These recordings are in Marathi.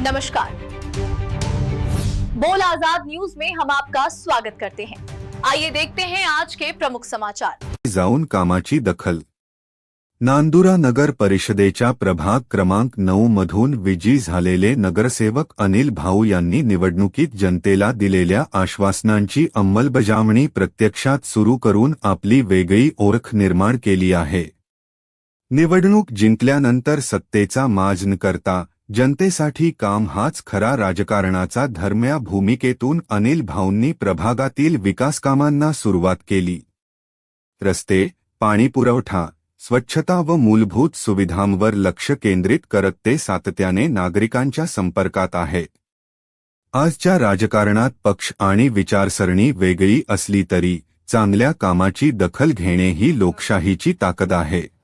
नमस्कार। बोल आजाद न्यूज में हम आपका स्वागत करते हैं। आइए देखते हैं आज के प्रमुख समाचार। जाऊन कामाची दखल। नांदुरा नगर परिषदेच्या प्रभाग क्रमांक नऊ मधून विजयी झालेले नगरसेवक अनिल भाऊ यांनी निवडणुकीत जनतेला दिलेल्या आश्वासनांची अंमलबजावणी प्रत्यक्षात सुरू करून आपली वेगळी ओळख निर्माण केली आहे. निवडणूक जिंकल्यानंतर सत्तेचा माज न करता जनतेसाठी काम हाच खरा राजकारणाचा धर्म्या भूमिकेतून अनिल भाऊंनी प्रभागातील विकासकामांना सुरुवात केली. रस्ते पाणीपुरवठा स्वच्छता व मूलभूत सुविधांवर लक्ष केंद्रित करत ते सातत्याने नागरिकांच्या संपर्कात आहेत आजच्या राजकारणात पक्ष आणि विचारसरणी वेगळी असली तरी चांगल्या कामाची दखल घेणे ही लोकशाहीची ताकद आहे.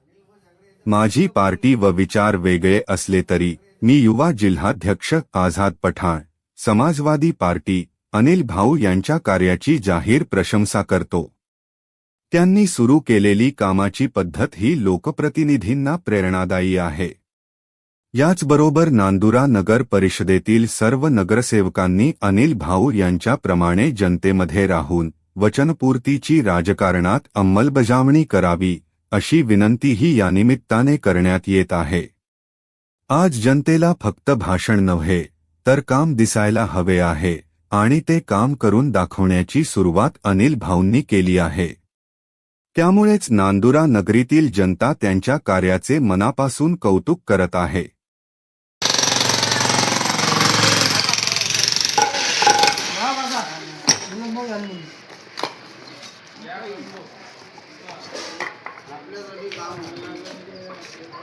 माझी पार्टी व विचार वेगळे असले तरी मी युवा जिल्हाध्यक्ष आझाद पठाण समाजवादी पार्टी अनिल भाऊ यांच्या कार्याची जाहीर प्रशंसा करतो. त्यांनी सुरू केलेली कामाची पद्धत ही लोकप्रतिनिधींना प्रेरणादायी आहे. याचबरोबर नांदुरा नगर परिषदेतील सर्व नगरसेवकांनी अनिल भाऊ यांच्याप्रमाणे जनतेमध्ये राहून वचनपूर्तीची राजकारणात अंमलबजावणी करावी अशी विनंतीही यानिमित्ताने करण्यात येत आहे. आज जनतेला फक्त भाषण नव्हे तर काम दिसायला हवे आहे आणि ते काम करून दाखवण्याची सुरुवात अनिल भाऊंनी केली आहे. त्यामुळेच नांदुरा नगरीतील जनता त्यांच्या कार्याचे मनापासून कौतुक करत आहे. Vamos lá, vamos lá.